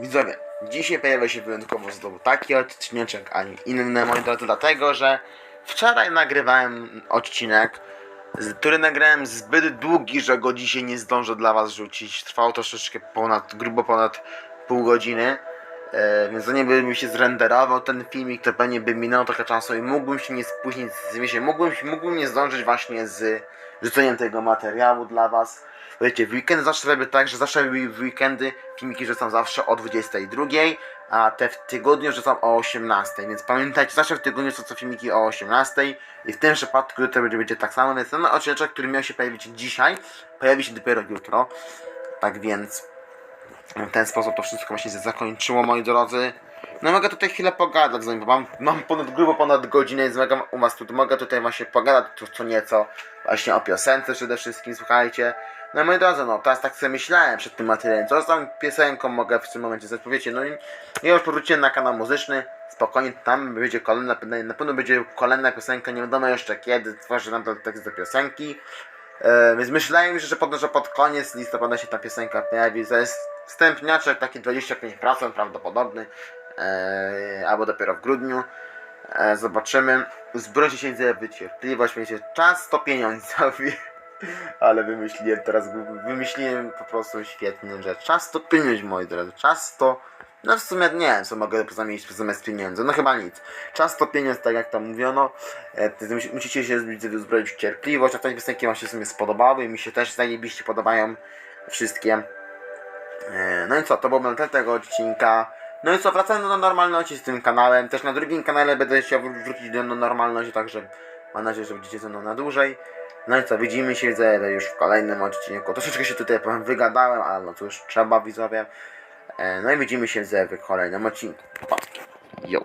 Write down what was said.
Widzowie, dzisiaj pojawia się wyjątkowo znowu taki odcineczek, a nie inny, moi drodzy, dlatego, że wczoraj nagrywałem odcinek, który nagrałem zbyt długi, że go dzisiaj nie zdążę dla was rzucić. Trwało troszeczkę ponad, grubo ponad pół godziny. E, więc zanim bym się zrenderował ten filmik, to pewnie by minęło trochę czasu i mógłbym się nie spóźnić z wiecie, mógłbym, mógłbym nie zdążyć właśnie z rzuceniem tego materiału dla was. Wiecie, w weekend zawsze robię tak, że zawsze w weekendy filmiki rzucam zawsze o 22, a te w tygodniu rzucam o 18, więc pamiętajcie, zawsze w tygodniu są co filmiki o 18 i w tym przypadku to będzie, będzie tak samo, więc ten odcinek, który miał się pojawić dzisiaj, pojawi się dopiero jutro. Tak więc w ten sposób to wszystko właśnie się zakończyło, moi drodzy. No mogę tutaj chwilę pogadać z bo mam, mam ponad grubo ponad godzinę, więc mogę u was tu, mogę tutaj właśnie pogadać tu co nieco właśnie o piosence przede wszystkim, słuchajcie. No moi drodzy, no teraz tak sobie myślałem przed tym materiałem, co z tą piosenką mogę w tym momencie zrobić, powiecie, no i ja już powróciłem na kanał muzyczny, spokojnie, tam będzie kolejna, na pewno będzie kolejna piosenka, nie wiadomo jeszcze kiedy, tworzę nadal tekst do piosenki. E, więc myślałem, że pod, że pod koniec listopada się ta piosenka pojawi. To jest wstępniaczek, taki 25% prawdopodobny, e, albo dopiero w grudniu. E, zobaczymy. Zbrojcie się za wycierpliwość, wiecie, czas to pieniądzowi. Ale wymyśliłem teraz, wymyśliłem po prostu świetną rzecz. Czas to pieniądz, moi drodzy. Czas to, no w sumie nie wiem, co mogę zamienić zamiast pieniędzy. No chyba nic. Czas to pieniądz, tak jak to mówiono. E, musicie się zbroić- zbroić w cierpliwość, a te piosenki wam się w sumie spodobały mi się też zajebiście podobają wszystkie. E, No i co, to był ten tego odcinka. No i co, wracając do normalności z tym kanałem. Też na drugim kanale będę chciał wró- wrócić do normalności, także mam nadzieję, że będziecie ze mną na dłużej. No i co, widzimy się już w kolejnym odcinku. Troszeczkę się tutaj powiem wygadałem, ale no cóż, trzeba widzowie. E, No i widzimy się w kolejnym odcinku. Pa. Yo.